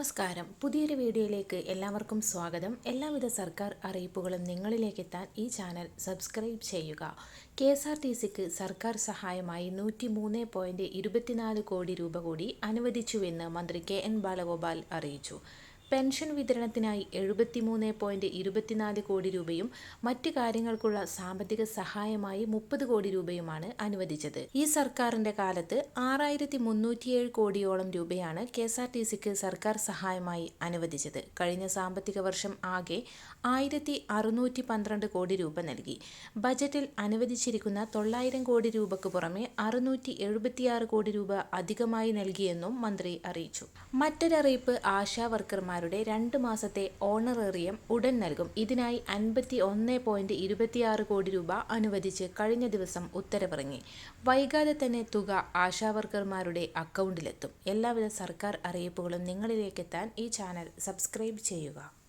നമസ്കാരം. പുതിയൊരു വീഡിയോയിലേക്ക് എല്ലാവർക്കും സ്വാഗതം. എല്ലാവിധ സർക്കാർ അറിയിപ്പുകളും നിങ്ങളിലേക്ക് എത്താൻ ഈ ചാനൽ സബ്സ്ക്രൈബ് ചെയ്യുക. കെ എസ് ആർ ടി സിക്ക് സർക്കാർ സഹായമായി നൂറ്റി മൂന്ന് പോയിന്റ് ഇരുപത്തിനാല് കോടി രൂപ കൂടി അനുവദിച്ചുവെന്ന് മന്ത്രി കെ എൻ ബാലഗോപാൽ അറിയിച്ചു. പെൻഷൻ വിതരണത്തിനായി എഴുപത്തിമൂന്ന് പോയിന്റ് ഇരുപത്തിനാല് കോടി രൂപയും മറ്റ് കാര്യങ്ങൾക്കുള്ള സാമ്പത്തിക സഹായമായി മുപ്പത് കോടി രൂപയുമാണ് അനുവദിച്ചത്. ഈ സർക്കാരിന്റെ കാലത്ത് ആറായിരത്തി മുന്നൂറ്റിയേഴ് കോടിയോളം രൂപയാണ് കെ എസ് ആർ ടി സിക്ക് സർക്കാർ സഹായമായി അനുവദിച്ചത്. കഴിഞ്ഞ സാമ്പത്തിക വർഷം ആകെ ആയിരത്തി അറുന്നൂറ്റി പന്ത്രണ്ട് കോടി രൂപ നൽകി. ബജറ്റിൽ അനുവദിച്ചിരിക്കുന്ന തൊള്ളായിരം കോടി രൂപയ്ക്ക് പുറമെ അറുന്നൂറ്റി എഴുപത്തിയാറ് കോടി രൂപ അധികമായി നൽകിയെന്നും മന്ത്രി അറിയിച്ചു. മറ്റൊരറിയിപ്പ് ആശാ വർക്കർമാർ ഡോക്ടർമാരുടെ രണ്ട് മാസത്തെ ഓണറേറിയം ഉടൻ നൽകും. ഇതിനായി അൻപത്തി ഒന്ന് പോയിന്റ് ഇരുപത്തിയാറ് കോടി രൂപ അനുവദിച്ച് കഴിഞ്ഞ ദിവസം ഉത്തരവിറങ്ങി. വൈകാതെ തന്നെ തുക ആശാവർക്കർമാരുടെ അക്കൗണ്ടിലെത്തും. എല്ലാവിധ സർക്കാർ അറിയിപ്പുകളും നിങ്ങളിലേക്കെത്താൻ ഈ ചാനൽ സബ്സ്ക്രൈബ് ചെയ്യുക.